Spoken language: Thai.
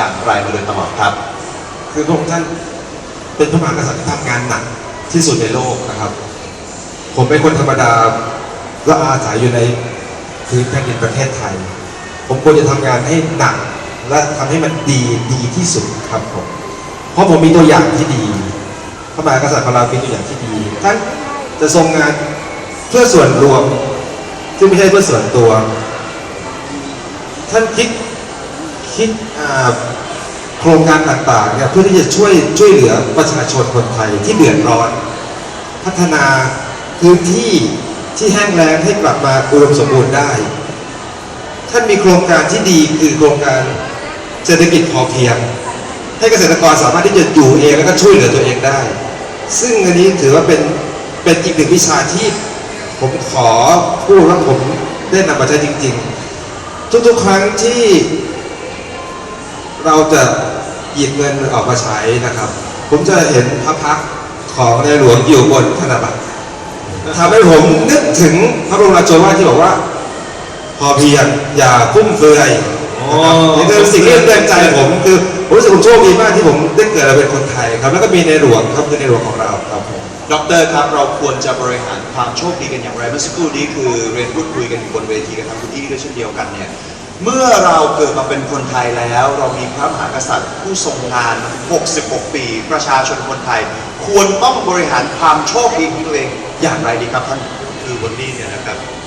อย่างไรมาโดยตลอดครับ คือพระองค์ท่านเป็นพระมหากษัตริย์ที่ทำงานหนักที่สุดในโลกนะครับ ผมเป็นคนธรรมดาและอาศัยอยู่ในพื้นแผ่นดินประเทศไทย ผมควรจะทำงานให้หนักและทำให้มันดีดีที่สุดครับผมเพราะผมมีตัวอย่างที่ดีพระมหากษัตริย์ของเราเป็นตัวอย่างที่ดีท่านจะทรงงานเพื่อส่วนรวมซึ่งไม่ใช่เพื่อส่วนตัว ท่านคิด คิดโครงการต่างๆเนี่ยเพื่อที่จะช่วยช่วยเหลือประชาชนคนไทยที่เดือดร้อน พัฒนาพื้นที่ที่แห้งแล้งให้กลับมาอุดมสมบูรณ์ได้ ท่านมีโครงการที่ดีคือโครงการเศรษฐกิจพอเพียง ให้เกษตรกรสามารถที่จะอยู่เองแล้วก็ช่วยเหลือตัวเองได้ ซึ่งอันนี้ถือว่าเป็นเป็นอีกหนึ่งวิชาที่ผมขอพูดว่าผมได้นำมาใช้จริง ๆ ทุกๆครั้งที่ เราจะหยิบเงินออกมาใช้นะครับ ผมจะเห็นพระพักตร์ของในหลวงอยู่บนธนบัตรทำให้ผมนึกถึงพระบรมราโชวาทที่บอกว่า พอเพียงอย่าฟุ่มเฟือยอ๋อนี่คือสิ่งที่เตือนใจผมคือผมรู้สึกผมโชคดีมากที่ผมได้เกิดมาเป็นคนไทยครับแล้วก็มีในหลวงครับคือในหลวงของเราครับผมดอกเตอรครับเราควรจะบริหารความโชคดีกันอย่างไรเมื่อสักครู่นี้คือเรียนพูดคุยกันอยู่บนเวทีกับทางคุณอี้ด้วยเช่นเดียวกันเนี่ย เมื่อเราเกิดมาเป็นคนไทยแล้ว เรามีพระมหากษัตริย์ผู้ทรงงาน 66 ปี ประชาชนคนไทย ควรต้องบริหารความโชคดีของตัวเองอย่างไรดีครับท่าน คือวันนี้เนี่ยนะครับ